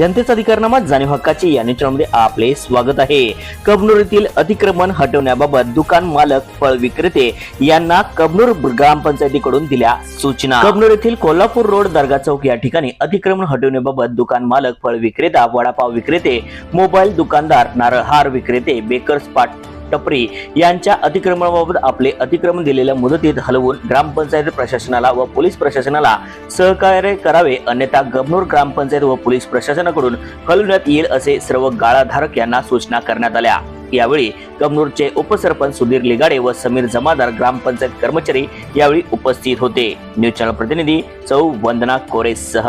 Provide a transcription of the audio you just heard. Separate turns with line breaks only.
जनतेचा अधिकारनामा जाणीव हक्काचे या निचरामध्ये आपले स्वागत आहे. कबनूर येथील अतिक्रमण हटवण्याबाबत दुकान मालक फळ विक्रेते यांना कबनूर ग्रामपंचायतीकडून दिल्या सूचना. कबनूर येथील कोल्हापूर रोड दर्गा चौक या ठिकाणी अतिक्रमण हटवण्याबाबत दुकान मालक फळ विक्रेता वडापाव विक्रेते मोबाईल दुकानदार नारळहार विक्रेते बेकर्स पाट टपरी यांच्या अतिक्रमणाबाबत आपले अतिक्रमण दिलेल्या मुदतीत हलवून ग्रामपंचायत प्रशासनाला व पोलीस प्रशासनाला सहकार्य करावे अन्यथा गबनूर ग्रामपंचायत व पोलीस प्रशासनाकडून हलवण्यात येईल असे सर्व गाळाधारक यांना सूचना करण्यात आल्या. यावेळी कमनूरचे उपसरपंच सुधीर लिगाडे व समीर जमादार ग्रामपंचायत कर्मचारी यावेळी उपस्थित होते. न्यूज चॅनल प्रतिनिधी चौ वंदना कोरेसह.